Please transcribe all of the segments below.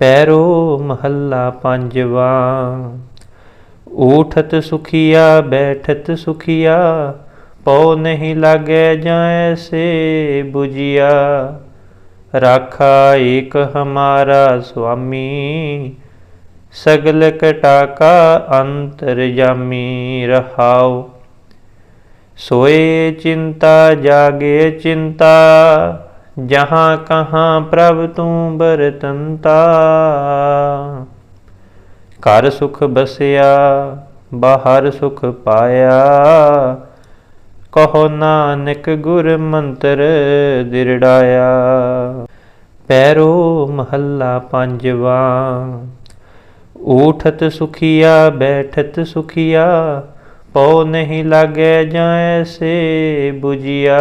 ਪੈਰੋ ਮਹੱਲਾ ਪੰਜਵਾ। ਉਠਤ ਸੁਖੀਆ, ਬੈਠਤ ਸੁਖੀਆ, ਪਉ ਨਹੀਂ ਲਾਗੇ ਜਾਏ ਸੇ 부ਜਿਆ ਰਾਖਾ ਏਕ ਹਮਾਰਾ ਸੁਆਮੀ, ਸਗਲ ਕਟਾਕਾ ਅੰਤਰ ਜਾਮੀ ਰਹਾਉ। ਸੋਏ ਚਿੰਤਾ, ਜਾਗੇ ਚਿੰਤਾ ਜਹਾਂ ਕਹਾਂ ਪ੍ਰਭ ਤੂੰ ਬਰਤੰਤਾ। ਘਰ ਸੁਖ ਬਸਿਆ, ਬਾਹਰ ਸੁਖ ਪਾਇਆ। ਕਹੋ ਨਾਨਕ ਗੁਰ ਮੰਤਰ ਦਿਰੜਾਇਆ। ਪੈਰੋ ਮਹੱਲਾ ਪੰਜਵਾ ਉਠਤ ਸੁਖੀਆ, ਬੈਠਤ ਸੁਖੀਆ, ਪਉ ਨਹੀਂ ਲਾਗੇ ਜਾਂ ਐਸੇ 부ਜੀਆ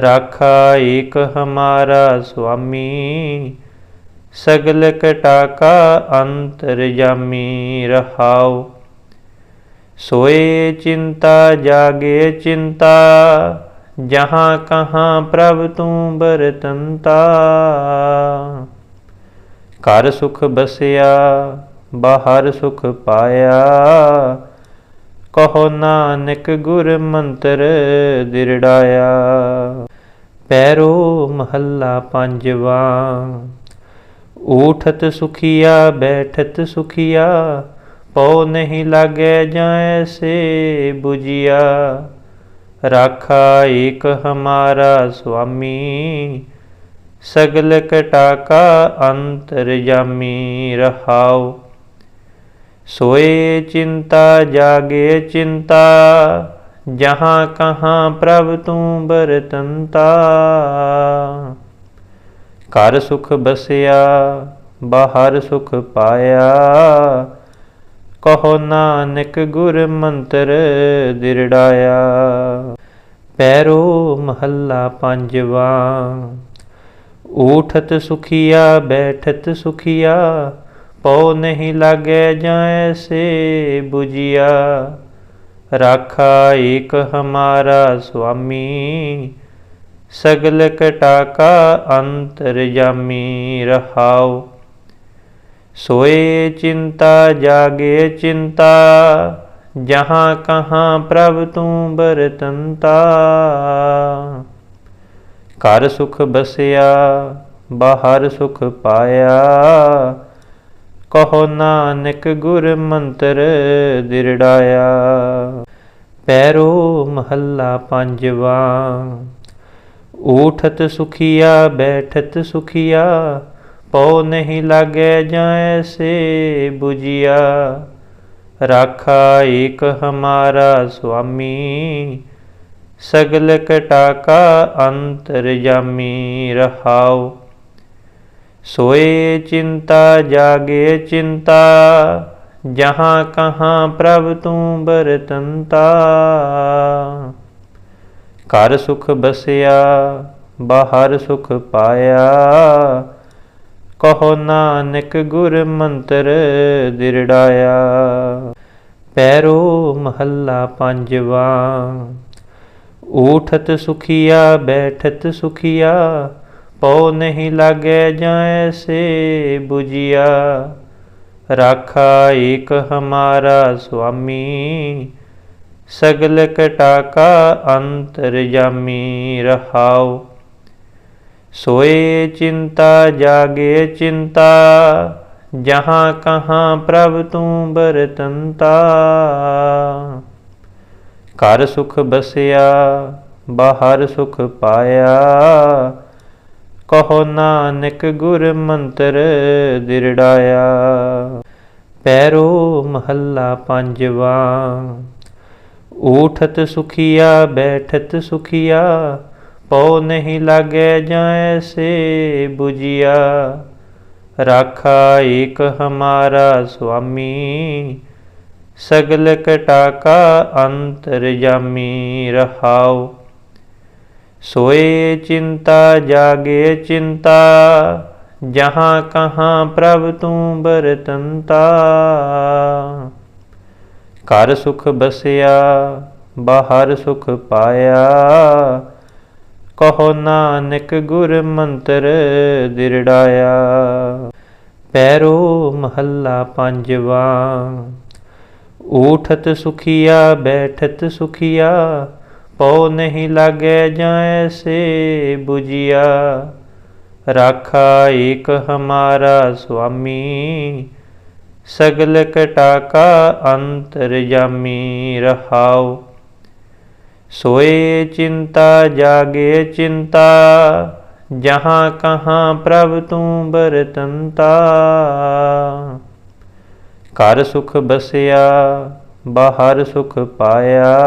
ਰਾਖਾ ਏਕ ਹਮਾਰਾ ਸੁਆਮੀ, ਸਗਲ ਕਟਾ ਕਾ ਅੰਤਰ ਜਾਮੀ ਰਹਾਓ ਸੋਏ ਚਿੰਤਾ, ਜਾਗੇ ਚਿੰਤਾ, ਜਹਾਂ ਕਹਾਂ ਪ੍ਰਭ ਤੂੰ ਬਰਤੰਤਾ। ਘਰ ਸੁਖ ਬਸਿਆ, ਬਾਹਰ ਸੁਖ ਪਾਇਆ ਕਹੋ ਨਾਨਕ ਗੁਰ ਮੰਤਰ ਦਿਰੜਾਇਆ। ਪੈਰੋ ਮਹੱਲਾ ਪੰਜਵਾ, ਊਠਤ ਸੁਖੀਆ, ਬੈਠਤ ਸੁਖੀਆ, ਪਉ ਨਹੀਂ ਲਾਗੇ ਜਾਏ ਸੇ 부ਜੀਆ ਰਾਖਾ ਏਕ ਹਮਾਰਾ ਸੁਆਮੀ, ਸਗਲ ਕਟਾਕਾ ਅੰਤਰ ਜਾਮੀ ਰਹਾਓ सोए चिंता जागे चिंता जहाँ कहाँ प्रभ तू बरतंता ਘਰ ਸੁਖ ਬਸਿਆ ਬਾਹਰ ਸੁਖ ਪਾਇਆ ਕਹੋ ਨਾਨਕ ਗੁਰ ਮੰਤਰ ਦਿਰੜਾਇਆ ਪੈਰੋ ਮਹੱਲਾ ਪੰਜਵਾ ਊਠਤ ਸੁਖੀਆ ਬੈਠਤ ਸੁਖੀਆ ਪਉ ਨਹੀਂ ਲਾਗੇ ਜੈਸੇ ਸੇ ਰਾਖਾ ਏਕ ਹਮਾਰਾ ਸੁਆਮੀ, ਸਗਲ ਕਟਾਕਾ ਅੰਤਰ ਜਾਮੀ ਰਹਾਓ ਸੋਏ ਚਿੰਤਾ, ਜਾਗੇ ਚਿੰਤਾ, ਜਹਾਂ ਕਹਾਂ ਪ੍ਰਭ ਤੂੰ ਬਰਤੰਤਾ। ਘਰ ਸੁਖ ਬਸਿਆ, ਬਾਹਰ ਸੁਖ ਪਾਇਆ ਕਹੋ ਨਾਨਕ ਗੁਰ ਮੰਤਰ ਦਿਰੜਾਇਆ। ਪੈਰੋ ਮਹੱਲਾ ਪੰਜਵਾ, ਊਠਤ ਸੁਖੀਆ, ਬੈਠਤ ਸੁਖੀਆ, ਪਉ ਨਹੀਂ ਲਾਗੇ ਜਾਏ ਸੇ 부ਜੀਆ ਰਾਖਾ ਏਕ ਹਮਾਰਾ ਸੁਆਮੀ, ਸਗਲ ਕਟਾਕਾ ਅੰਤਰ ਜਾਮੀ ਰਹਾਓ सोए चिंता जागे चिंता जहाँ कहाँ प्रभ तू बरतंता ਘਰ ਸੁਖ ਬਸਿਆ ਬਾਹਰ ਸੁਖ ਪਾਇਆ ਕਹੋ ਨਾਨਕ ਗੁਰ ਮੰਤਰ ਦਿਰੜਾਇਆ ਪੈਰੋ ਮਹੱਲਾ ਪੰਜਵਾ ਊਠਤ ਸੁਖੀਆ ਬੈਠਤ ਸੁਖੀਆ ਪਉ ਨਹੀਂ ਲਾਗੇ ਜਾਏ ਸੇ 부ਜੀਆ ਰਾਖਾ ਏਕ ਹਮਾਰਾ ਸੁਆਮੀ, ਸਗਲ ਕਟਾਕਾ ਅੰਤਰ ਜਾਮੀ ਰਹਾਉ। ਸੋਏ ਚਿੰਤਾ, ਜਾਗੇ ਚਿੰਤਾ, ਜਹਾਂ ਕਹਾਂ ਪ੍ਰਭ ਤੂੰ ਬਰਤੰਤਾ। ਘਰ ਸੁਖ ਬਸਿਆ, ਬਾਹਰ ਸੁਖ ਪਾਇਆ ਕਹੋ ਨਾਨਕ ਗੁਰ ਮੰਤਰ ਦਿਰੜਾਇਆ। ਪੈਰੋ ਮਹੱਲਾ ਪੰਜਵਾ, ਊਠਤ ਸੁਖੀਆ, ਬੈਠਤ ਸੁਖੀਆ, ਪਉ ਨਹੀਂ ਲਾਗੇ ਜਾਏ ਸੇ 부ਜੀਆ ਰਾਖਾ ਏਕ ਹਮਾਰਾ ਸੁਆਮੀ, ਸਗਲ ਕਟਾਕਾ ਅੰਤਰ ਜਾਮੀ ਰਹਾਓ सोए चिंता जागे चिंता जहाँ कहाँ प्रभ तू बरतंता ਘਰ ਸੁਖ ਬਸਿਆ ਬਾਹਰ ਸੁਖ ਪਾਇਆ ਕਹੋ ਨਾਨਕ ਗੁਰ ਮੰਤਰ ਦਿਰੜਾਇਆ ਪੈਰੋ ਮਹੱਲਾ ਪੰਜਵਾ ਊਠਤ ਸੁਖੀਆ ਬੈਠਤ ਸੁਖੀਆ ਪਉ ਨਹੀਂ ਲਾਗੇ ਜਾਏ ਸੇ 부ਜੀਆ ਰਾਖਾ ਏਕ ਹਮਾਰਾ ਸੁਆਮੀ, ਸਗਲ ਕਟਾ ਕਾ ਅੰਤਰ ਜਾਮੀ ਰਹਾਉ। ਸੋਏ ਚਿੰਤਾ, ਜਾਗੇ ਚਿੰਤਾ, ਜਹਾਂ ਕਹਾਂ ਪ੍ਰਭ ਤੂੰ ਬਰਤੰਤਾ। ਘਰ ਸੁਖ ਬਸਿਆ, ਬਾਹਰ ਸੁਖ ਪਾਇਆ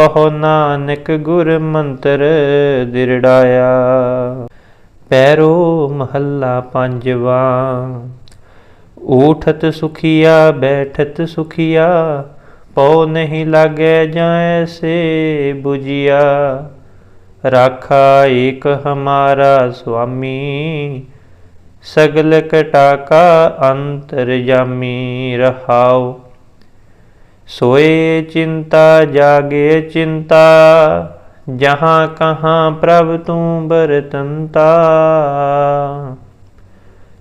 ਕਹੋ ਨਾਨਕ ਗੁਰ ਮੰਤਰ ਦਿਰੜਾਇਆ। ਪੈਰੋ ਮਹੱਲਾ ਪੰਜਵਾ, ਊਠਤ ਸੁਖੀਆ, ਬੈਠਤ ਸੁਖੀਆ, ਪਉ ਨਹੀਂ ਲਾਗੇ ਜਾਏ ਸੇ 부ਜੀਆ ਰਾਖਾ ਏਕ ਹਮਾਰਾ ਸੁਆਮੀ, ਸਗਲ ਕਟਾਕਾ ਅੰਤਰ ਜਾਮੀ ਰਹਾਓ ਸੋਏ ਚਿੰਤਾ, ਜਾਗੇ ਚਿੰਤਾ, ਜਹਾਂ ਕਹਾਂ ਪ੍ਰਭ ਤੂੰ ਬਰਤੰਤਾ।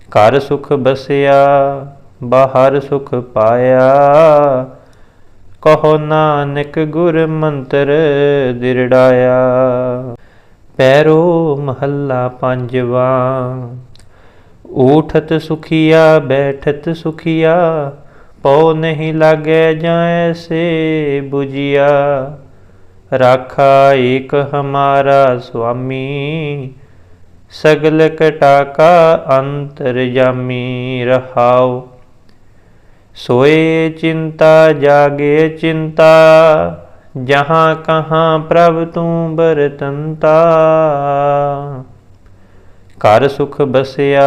ਘਰ ਸੁਖ ਬਸਿਆ, ਬਾਹਰ ਸੁਖ ਪਾਇਆ। ਕਹੋ ਨਾਨਕ ਗੁਰ ਮੰਤਰ ਦਿਰੜਾਇਆ। ਪੈਰੋ ਮਹੱਲਾ ਪੰਜਵਾ, ਊਠਤ ਸੁਖੀਆ, ਬੈਠਤ ਸੁਖੀਆ। ਪਉ ਨਹੀਂ ਲਾਗੇ ਜਾਏ ਸੇ 부ਜੀਆ ਰਾਖਾ ਏਕ ਹਮਾਰਾ ਸੁਆਮੀ, ਸਗਲ ਕਟਾਕਾ ਅੰਤਰ ਜਾਮੀ ਰਹਾਉ। ਸੋਏ ਚਿੰਤਾ, ਜਾਗੇ ਚਿੰਤਾ, ਜਹਾਂ ਕਹਾਂ ਪ੍ਰਭ ਤੂੰ ਬਰਤੰਤਾ। ਘਰ ਸੁਖ ਬਸਿਆ,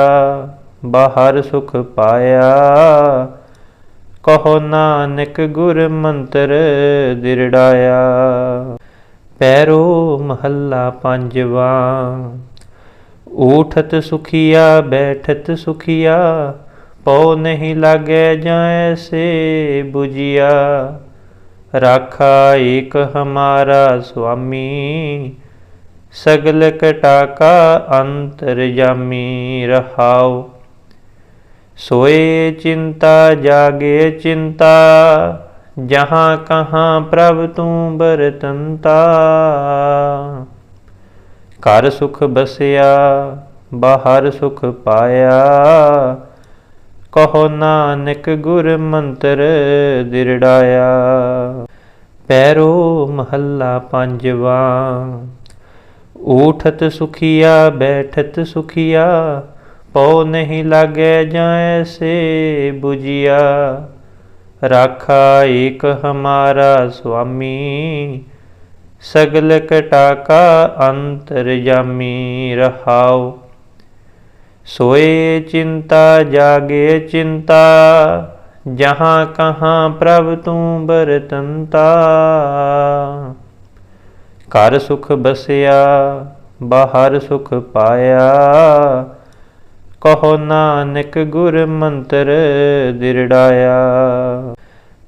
ਬਾਹਰ ਸੁਖ ਪਾਇਆ ਕਹੋ ਨਾਨਕ ਗੁਰ ਮੰਤਰ ਦਿਰੜਾਇਆ। ਪੈਰੋ ਮਹੱਲਾ ਪੰਜਵਾ, ਊਠਤ ਸੁਖੀਆ, ਬੈਠਤ ਸੁਖੀਆ, ਪਉ ਨਹੀਂ ਲਾਗੇ ਜਾਏ ਸੇ 부ਜੀਆ ਰਾਖਾ ਏਕ ਹਮਾਰਾ ਸੁਆਮੀ, ਸਗਲ ਕਟਾਕਾ ਅੰਤਰ ਜਾਮੀ ਰਹਾਓ ਸੋਏ ਚਿੰਤਾ, ਜਾਗੇ ਚਿੰਤਾ, ਜਹਾਂ ਕਹਾਂ ਪ੍ਰਭ ਤੂੰ ਬਰਤੰਤਾ। ਘਰ ਸੁਖ ਬਸਿਆ, ਬਾਹਰ ਸੁਖ ਪਾਇਆ। ਕਹੋ ਨਾਨਕ ਗੁਰ ਮੰਤਰ ਦਿਰੜਾਇਆ। ਪੈਰੋ ਮਹੱਲਾ ਪੰਜਵਾ, ਊਠਤ ਸੁਖੀਆ, ਬੈਠਤ ਸੁਖੀਆ। ਪਉ ਨਹੀਂ ਲਾਗੇ ਜਾਏ ਸੇ 부ਜੀਆ ਰਾਖਾ ਏਕ ਹਮਾਰਾ ਸੁਆਮੀ, ਸਗਲ ਕਟਾਕਾ ਅੰਤਰ ਜਾਮੀ ਰਹਾਓ ਸੋਏ ਚਿੰਤਾ, ਜਾਗੇ ਚਿੰਤਾ, ਜਹਾਂ ਕਹਾਂ ਪ੍ਰਭ ਤੂੰ ਬਰਤੰਤਾ। ਘਰ ਸੁਖ ਬਸਿਆ, ਬਾਹਰ ਸੁਖ ਪਾਇਆ ਕਹੋ ਨਾਨਕ ਗੁਰ ਮੰਤਰ ਦਿਰੜਾਇਆ।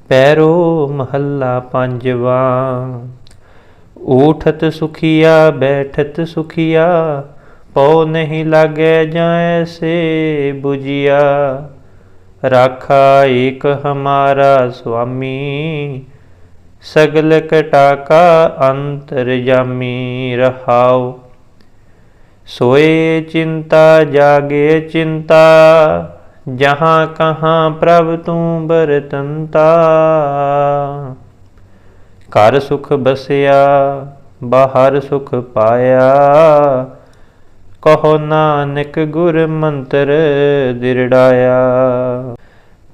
ਪੈਰੋ ਮਹੱਲਾ ਪੰਜਵਾ, ਊਠਤ ਸੁਖੀਆ, ਬੈਠਤ ਸੁਖੀਆ, ਪਉ ਨਹੀਂ ਲਾਗੇ ਜਾਏ ਸੇ 부ਜੀਆ ਰਾਖਾ ਏਕ ਹਮਾਰਾ ਸੁਆਮੀ, ਸਗਲ ਕਟਾਕਾ ਅੰਤਰ ਜਾਮੀ ਰਹਾਓ ਸੋਏ ਚਿੰਤਾ, ਜਾਗੇ ਚਿੰਤਾ, ਜਹਾਂ ਕਹਾਂ ਪ੍ਰਭ ਤੂੰ ਬਰਤੰਤਾ। ਘਰ ਸੁਖ ਬਸਿਆ, ਬਾਹਰ ਸੁਖ ਪਾਇਆ। ਕਹੋ ਨਾਨਕ ਗੁਰ ਮੰਤਰ ਦਿਰੜਾਇਆ।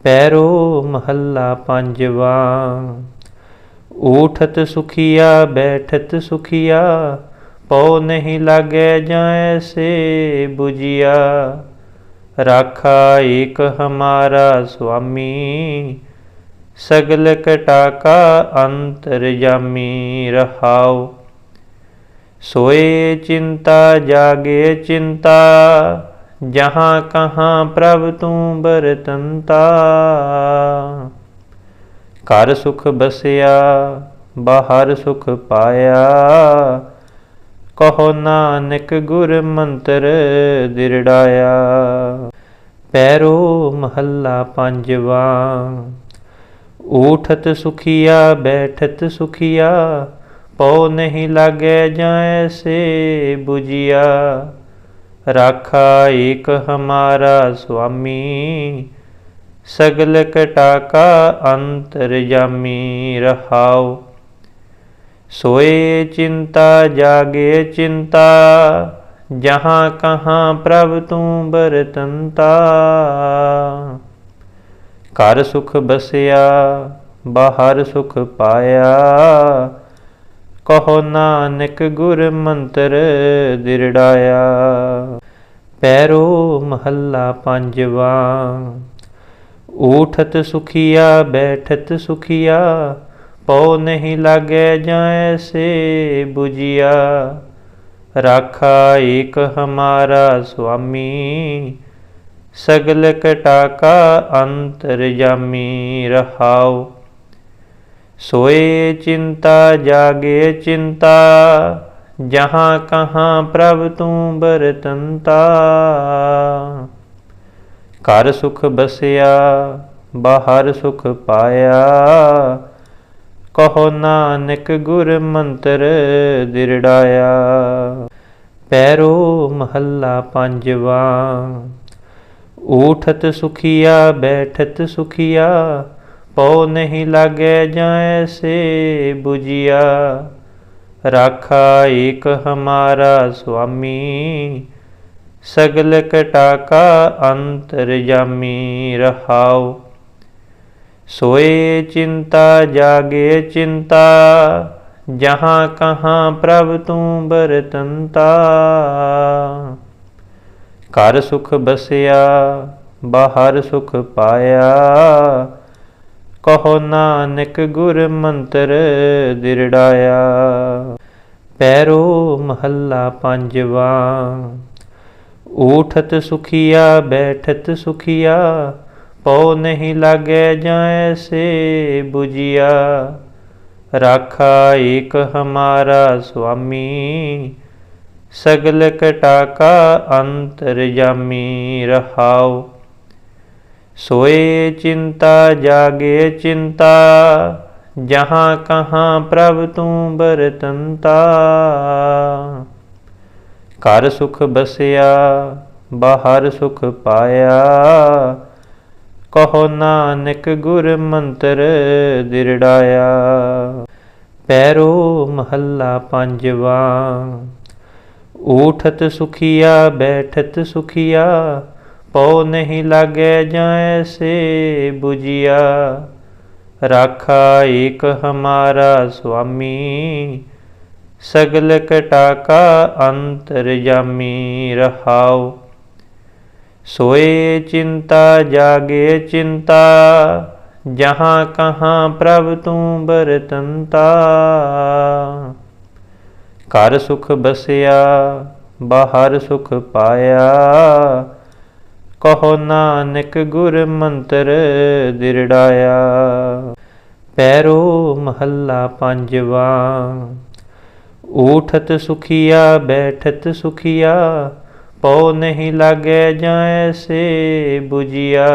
ਪੈਰੋ ਮਹੱਲਾ ਪੰਜਵਾ, ਊਠਤ ਸੁਖੀਆ, ਬੈਠਤ ਸੁਖੀਆ। ਪਉ ਨਹੀਂ ਲਾਗੇ ਜਾਏ ਸੇ 부ਜੀਆ ਰਾਖਾ ਏਕ ਹਮਾਰਾ ਸੁਆਮੀ, ਸਗਲ ਕਟਾਕਾ ਅੰਤਰ ਜਾਮੀ ਰਹਾਉ। ਸੋਏ ਚਿੰਤਾ, ਜਾਗੇ ਚਿੰਤਾ, ਜਹਾਂ ਕਹਾਂ ਪ੍ਰਭ ਤੂੰ ਬਰਤੰਤਾ। ਘਰ ਸੁਖ ਬਸਿਆ, ਬਾਹਰ ਸੁਖ ਪਾਇਆ ਕਹੋ ਨਾਨਕ ਗੁਰ ਮੰਤਰ ਦਿਰੜਾਇਆ। ਪੈਰੋ ਮਹੱਲਾ ਪੰਜਵਾ, ਊਠਤ ਸੁਖੀਆ, ਬੈਠਤ ਸੁਖੀਆ, ਪਉ ਨਹੀਂ ਲਾਗੇ ਜਾਏ ਸੇ 부ਜੀਆ ਰਾਖਾ ਏਕ ਹਮਾਰਾ ਸੁਆਮੀ, ਸਗਲ ਕਟਾਕਾ ਅੰਤਰ ਜਾਮੀ ਰਹਾਓ सोए चिंता जागे चिंता जहाँ कहाँ प्रभ तू बरतंता ਘਰ ਸੁਖ ਬਸਿਆ ਬਾਹਰ ਸੁਖ ਪਾਇਆ ਕਹੋ ਨਾਨਕ ਗੁਰ ਮੰਤਰ ਦਿਰੜਾਇਆ ਪੈਰੋ ਮਹੱਲਾ ਪੰਜਵਾ ਊਠਤ ਸੁਖੀਆ ਬੈਠਤ ਸੁਖੀਆ ਪਉ ਨਹੀਂ ਲਾਗੇ ਜਾਏ ਸੇ 부ਜੀਆ ਰਾਖਾ ਏਕ ਹਮਾਰਾ ਸੁਆਮੀ, ਸਗਲ ਕਟਾਕਾ ਅੰਤਰ ਜਾਮੀ ਰਹਾਉ। ਸੋਏ ਚਿੰਤਾ, ਜਾਗੇ ਚਿੰਤਾ, ਜਹਾਂ ਕਹਾਂ ਪ੍ਰਭ ਤੂੰ ਬਰਤੰਤਾ। ਘਰ ਸੁਖ ਬਸਿਆ, ਬਾਹਰ ਸੁਖ ਪਾਇਆ ਕਹੋ ਨਾਨਕ ਗੁਰ ਮੰਤਰ ਦਿਰੜਾਇਆ। ਪੈਰੋ ਮਹੱਲਾ ਪੰਜਵਾ, ਊਠਤ ਸੁਖੀਆ, ਬੈਠਤ ਸੁਖੀਆ, ਪਉ ਨਹੀਂ ਲਾਗੇ ਜਾਏ ਸੇ 부ਜੀਆ ਰਾਖਾ ਏਕ ਹਮਾਰਾ ਸੁਆਮੀ, ਸਗਲ ਕਟਾਕਾ ਅੰਤਰ ਜਾਮੀ ਰਹਾਓ सोए चिंता जागे चिंता जहाँ कहाँ प्रभ तू बरतंता ਘਰ ਸੁਖ ਬਸਿਆ ਬਾਹਰ ਸੁਖ ਪਾਇਆ ਕਹੋ ਨਾਨਕ ਗੁਰ ਮੰਤਰ ਦਿਰੜਾਇਆ ਪੈਰੋ ਮਹੱਲਾ ਪੰਜਵਾ ਊਠਤ ਸੁਖੀਆ ਬੈਠਤ ਸੁਖੀਆ ਪਉ ਨਹੀਂ ਲਾਗੇ ਜਾਏ ਸੇ 부ਜੀਆ ਰਾਖਾ ਏਕ ਹਮਾਰਾ ਸੁਆਮੀ, ਸਗਲ ਕਟਾਕਾ ਅੰਤਰ ਜਾਮੀ ਰਹਾਉ। ਸੋਏ ਚਿੰਤਾ, ਜਾਗੇ ਚਿੰਤਾ, ਜਹਾਂ ਕਹਾਂ ਪ੍ਰਭ ਤੂੰ ਬਰਤੰਤਾ। ਘਰ ਸੁਖ ਬਸਿਆ, ਬਾਹਰ ਸੁਖ ਪਾਇਆ ਕਹੋ ਨਾਨਕ ਗੁਰ ਮੰਤਰ ਦਿਰੜਾਇਆ। ਪੈਰੋ ਮਹੱਲਾ ਪੰਜਵਾ, ਊਠਤ ਸੁਖੀਆ, ਬੈਠਤ ਸੁਖੀਆ, ਪਉ ਨਹੀਂ ਲਾਗੇ ਜੈਸੇ ਸੇ ਰਾਖਾ ਏਕ ਹਮਾਰਾ ਸੁਆਮੀ, ਸਗਲ ਕਟਾਕਾ ਅੰਤਰ ਜਾਮੀ ਰਹਾਓ सोए चिंता जागे चिंता जहाँ कहाँ प्रभ तू बरतंता ਘਰ ਸੁਖ ਬਸਿਆ ਬਾਹਰ ਸੁਖ ਪਾਇਆ ਕਹੋ ਨਾਨਕ ਗੁਰ ਮੰਤਰ ਦਿਰੜਾਇਆ ਪੈਰੋ ਮਹੱਲਾ ਪੰਜਵਾ ਊਠਤ ਸੁਖੀਆ ਬੈਠਤ ਸੁਖੀਆ ਪਉ ਨਹੀਂ ਲਾਗੇ ਜਾਏ ਸੇ 부ਜੀਆ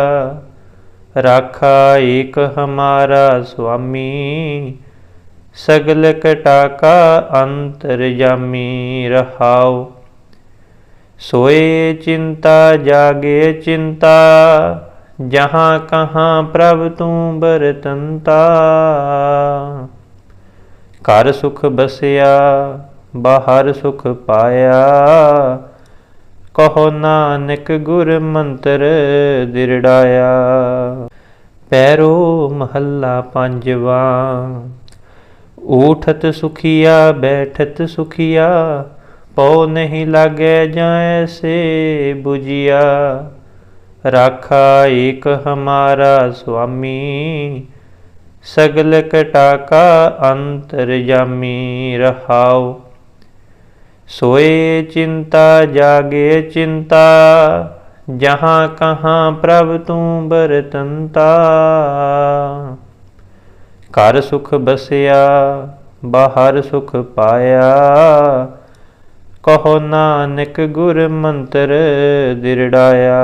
ਰਾਖਾ ਏਕ ਹਮਾਰਾ ਸੁਆਮੀ, ਸਗਲ ਕਟਾਕਾ ਅੰਤਰ ਜਾਮੀ ਰਹਾਉ। ਸੋਏ ਚਿੰਤਾ, ਜਾਗੇ ਚਿੰਤਾ, ਜਹਾਂ ਕਹਾਂ ਪ੍ਰਭ ਤੂੰ ਬਰਤੰਤਾ। ਘਰ ਸੁਖ ਬਸਿਆ, ਬਾਹਰ ਸੁਖ ਪਾਇਆ ਕਹੋ ਨਾਨਕ ਗੁਰ ਮੰਤਰ ਦਿਰੜਾਇਆ। ਪੈਰੋ ਮਹੱਲਾ ਪੰਜਵਾ, ਊਠਤ ਸੁਖੀਆ, ਬੈਠਤ ਸੁਖੀਆ, ਪਉ ਨਹੀਂ ਲਾਗੇ ਜਾਏ ਸੇ 부ਜੀਆ ਰਾਖਾ ਏਕ ਹਮਾਰਾ ਸੁਆਮੀ, ਸਗਲ ਕਟਾਕਾ ਅੰਤਰ ਜਾਮੀ ਰਹਾਓ सोए चिंता जागे चिंता जहाँ कहाँ प्रभ तू बरतंता ਘਰ ਸੁਖ ਬਸਿਆ ਬਾਹਰ ਸੁਖ ਪਾਇਆ ਕਹੋ ਨਾਨਕ ਗੁਰ ਮੰਤਰ ਦਿਰੜਾਇਆ